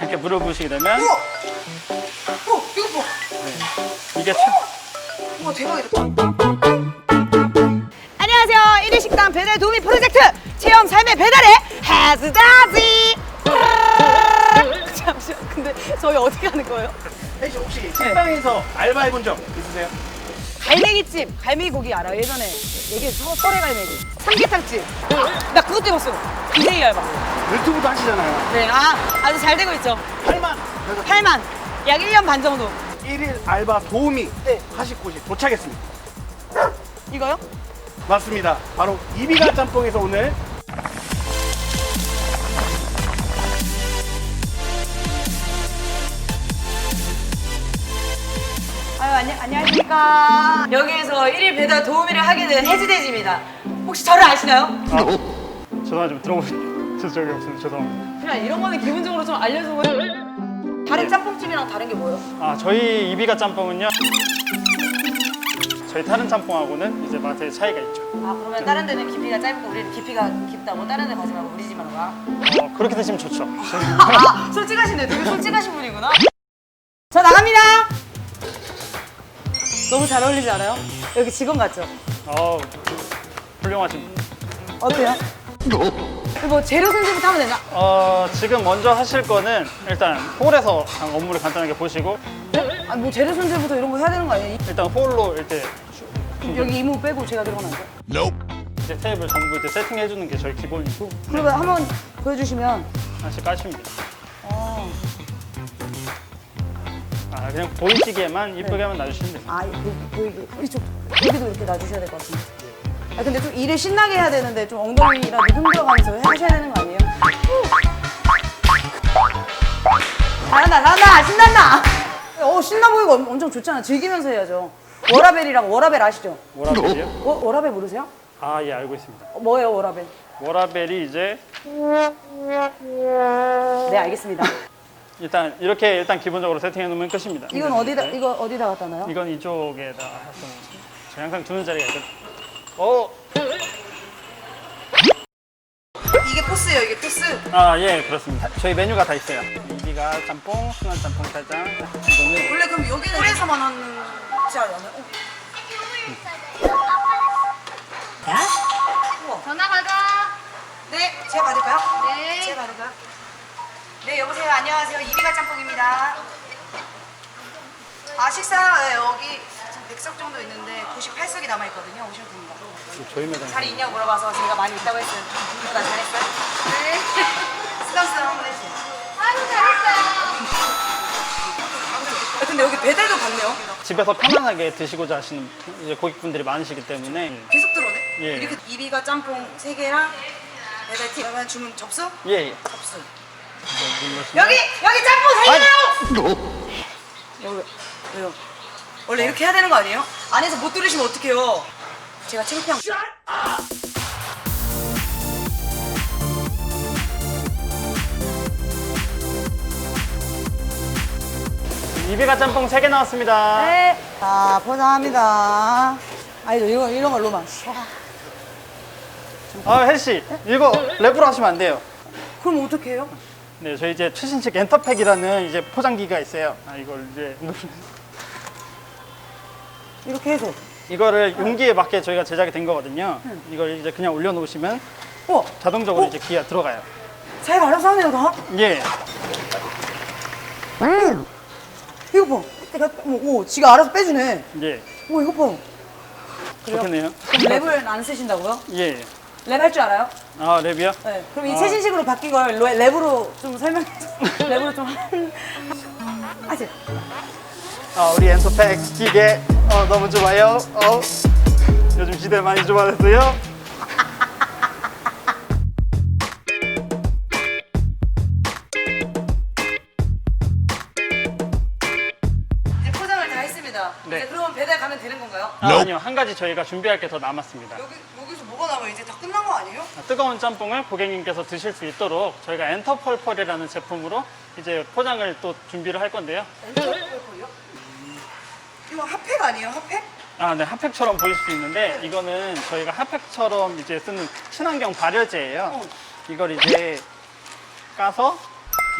이렇게 물어보시게 되면 우와! 어, 이거 봐. 이게 참 우와, 대박이다. 안녕하세요. 1일 식당 배달 도우미 프로젝트 체험 삶의 배달의 해즈다지. 잠시만, 근데 저희 어디 가는 거예요? 혜씨 혹시 식당에서 알바 해본 적 있으세요? 갈매기집, 갈매기 고기 알아요? 예전에 얘기했어, 설의 갈매기. 삼계탕집. 나 그것 때문에 어 BJ 알바. 유튜브도 하시잖아요. 네, 아, 아주 잘 되고 있죠. 8만 8만. 약 1년 반 정도. 1일 알바 도우미 네. 하실 곳이 도착했습니다. 이거요? 맞습니다. 바로 이비가 짬뽕에서 오늘 아유, 안녕, 안녕하십니까. 여기에서 1일 배달 도우미를 하게 된 해지돼지입니다. 혹시 저를 아시나요? 아, 전화 좀 들어보세요. 저 적이 없으면 죄송합니다. 그냥 이런 거는 기본적으로 좀 알려주고. 다른 짬뽕집이랑 다른 게 뭐예요? 아 저희 이비가 짬뽕은요. 저희 다른 짬뽕하고는 이제 맛의 차이가 있죠. 아, 그러면 다른 데는 깊이가 짧고 우리는 깊이가 깊다고 다른 데 가지 말고 우리 집만 가. 어, 그렇게 드시면 좋죠. 아, 솔직하시네. 되게 솔직하신 분이구나. 저 나갑니다. 너무 잘 어울리지 않아요? 여기 직원 같죠? 어, 훌륭하신 분. 어때요? 뭐 재료 손질부터 하면 되나? 어, 지금 먼저 하실 거는 일단 홀에서 업무를 간단하게 보시고 아, 뭐 재료 손질부터 이런 거 해야 되는 거 아니에요? 일단 홀로 이렇게 여기 이모 빼고 제가 들어가면 안 돼요? 이제 테이블 전부 이제 세팅해 주는 게 저희 기본이고 그러면 한번 보여주시면 하나씩 까시면 돼요. 어, 아, 그냥 보이시게만 이쁘게만 놔주시면 돼요. 아 보, 보이게 이쪽 여기도 이렇게 놔주셔야 될 것 같은데 아 근데 좀 일을 신나게 해야 되는데 좀 엉덩이라도 흔들어가면서 하셔야 되는 거 아니에요? 잘한다 잘한다 신난다 어 신나 보이고 엄- 엄청 좋잖아 즐기면서 해야죠 워라벨이라고 워라벨 아시죠? 워라벨이요? 워, 워라벨 모르세요? 아, 예, 알고 있습니다. 어, 뭐예요 워라벨? 워라벨이 이제 네 알겠습니다 일단 이렇게 일단 기본적으로 세팅해 놓으면 끝입니다. 이건 어디다 이거 어디다 갖다 놔요? 이건 이쪽에다 했으면 저희 항상 두는 자리가 있거든요. 어, 코스 아, 예, 그렇습니다. 저희 메뉴가 다 있어요. 이비가 짬뽕, 순한 짬뽕 짜장. 이거는 원래 그럼 여기는 홀에서만 하는 지 않아요? 어. 우와. 전화 받아. 네, 제가 받을까요? 네. 제가 받을까요? 네, 여보세요. 안녕하세요. 이비가 짬뽕입니다. 아, 식사 네, 여기 지금 100석 정도 있는데 98석이 남아 있거든요. 오시면 됩니다. 저희 매장. 자리 있냐고 물어봐서 제가 많이 있다고 했어요. 그러니까 잘했어요? 네. 쓰담쓰담 한번 해주세요. 아유 잘했어요. 아, 근데 여기 배달도 받네요. 집에서 편안하게 드시고자 하시는 이제 고객분들이 많으시기 때문에 계속 들어오네. 예. 이렇게 이비가 짬뽕 3개랑 배달티 그러면 주문 접수? 예, 예. 접수. 눌러주시면- 여기 여기 짬뽕 3개요. 여기 왜요? 원래 이렇게 해야 되는 거 아니에요? 안에서 못 들으시면 어떡해요? 제가 창피한. 이비가 짬뽕 3개 나왔습니다. 네. 자 포장합니다. 아니죠 이거 이런 걸로만. 아, 혜씨, 이거 랩으로 하시면 안 돼요. 그럼 어떡해요? 네, 저희 이제 최신식 엔터팩이라는 이제 포장기가 있어요. 아, 이걸 이제 이렇게 해서. 이거를 용기에 맞게 저희가 제작이 된 거거든요. 이걸 이제 그냥 올려놓으시면 어, 자동적으로 어? 이제 기가 들어가요. 잘 알아서 하네요 다. 예. 이거 봐. 내가 오, 오 지가 알아서 빼주네. 예. 오 이거 봐. 좋겠네요. 그럼 랩을 안 쓰신다고요? 예. 랩 할 줄 알아요? 아, 랩이요? 네. 그럼 이 아. 최신식으로 바뀐 걸 랩- 랩으로 좀 설명. 랩으로 좀 한. 하지. 아, 우리 엔터팩 기계 어, 너무 좋아요. 어. 요즘 시대 많이 좋아졌어요. 이제 포장을 다 했습니다. 네. 이제 그러면 배달 가면 되는 건가요? 아, 아니요, 한 가지 저희가 준비할 게 더 남았습니다. 여기 여기서 뭐가 남아? 이제 다 끝난 거 아니에요? 아, 뜨거운 짬뽕을 고객님께서 드실 수 있도록 저희가 엔터펄펄이라는 제품으로 이제 포장을 또 준비를 할 건데요. 엔터 펄펄이요? 이거 핫팩 아니에요? 핫팩? 아, 네, 핫팩처럼 보일 수 있는데 이거는 저희가 핫팩처럼 이제 쓰는 친환경 발열제예요. 이걸 이제 까서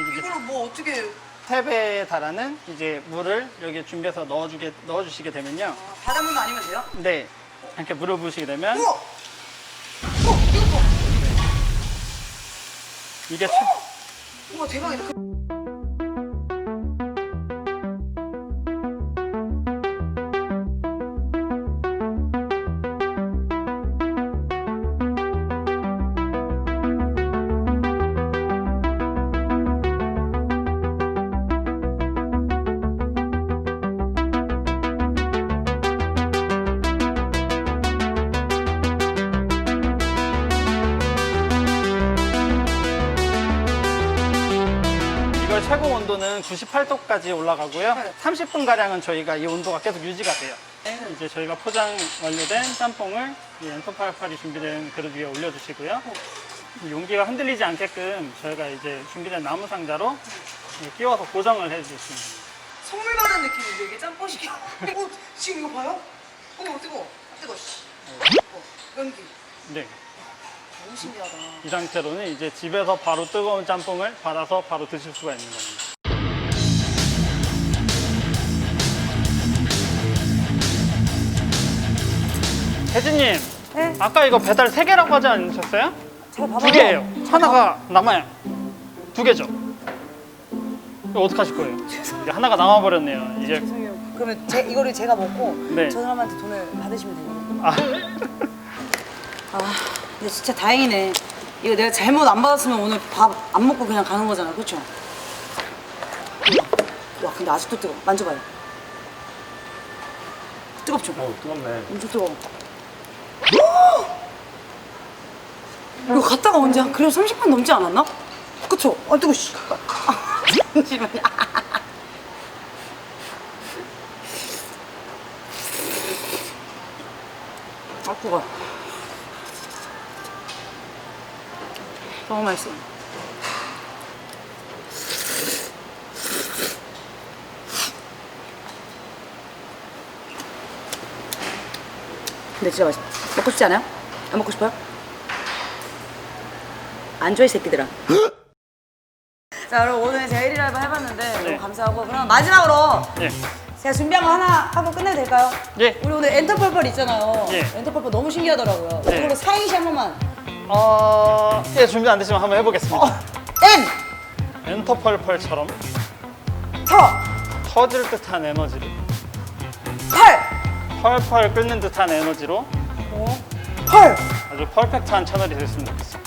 이게 이걸 뭐 어떻게 탭에 달하는 이제 물을 여기 준비해서 넣어주게 넣어주시게 되면요. 아, 바닷물만 아니면 돼요? 네. 이렇게 물을 부으시게 되면 우와! 우와 이거 봐. 이게 최, 우와 대박이다. 이 최고 온도는 98도까지 올라가고요. 네. 30분 가량은 저희가 이 온도가 계속 유지가 돼요. 네. 이제 저희가 포장 완료된 짬뽕을 이 엔터팔팔이 준비된 그릇 위에 올려주시고요. 이 용기가 흔들리지 않게끔 저희가 이제 준비된 나무 상자로 끼워서 고정을 해주시면 선물 받은 느낌인데 이게 짬뽕식이. 어 지금 이거 봐요? 어 이거 뜨거. 아, 뜨거. 씨. 어, 연기. 네. 너무 신기하다. 이 상태로는 이제 집에서 바로 뜨거운 짬뽕을 받아서 바로 드실 수가 있는 겁니다. 혜진님, 네? 아까 이거 배달 3개라고 하지 않으셨어요? 제가 봐봐요. 두 개예요. 하나가 남아요. 두 개죠. 이거 어떡하실 거예요? 이제 하나가 남아버렸네요. 이제 죄송해요. 그러면 제, 이거를 제가 먹고 네. 저 사람한테 돈을 받으시면 되거든요. 아, 아, 근데 진짜 다행이네. 이거 내가 잘못 안 받았으면 오늘 밥 안 먹고 그냥 가는 거잖아, 그렇죠? 와, 근데 아직도 뜨거. 만져봐요. 뜨겁죠? 어, 뜨겁네. 엄청 뜨거워. 이거 갔다가 언제 한 그래도 30분 넘지 않았나? 그쵸? 아 뜨거 씨. 아, 잠시만요. 아 뜨거. 너무 맛있어. 근데 진짜 맛있어. 먹고 싶지 않아요? 안 먹고 싶어요? 안 좋아해 새끼들아. 자 그럼 오늘 제가 1일 알바 해봤는데 네. 너무 감사하고 그럼 마지막으로 예. 제가 준비한 거 하나 하고 끝내도 될까요? 예. 우리 오늘 엔터펄펄 있잖아요. 예. 엔터펄펄 너무 신기하더라고요. 네. 이걸로 사행시 한 번만. 어, 예, 준비 안 되시면 한번 해보겠습니다. 어, N 엔터펄펄처럼 터 터질 듯한 에너지를 팔! 펄펄 끓는 듯한 에너지로 어, 펄 아주 퍼펙트한 채널이 됐으면 좋겠습니다.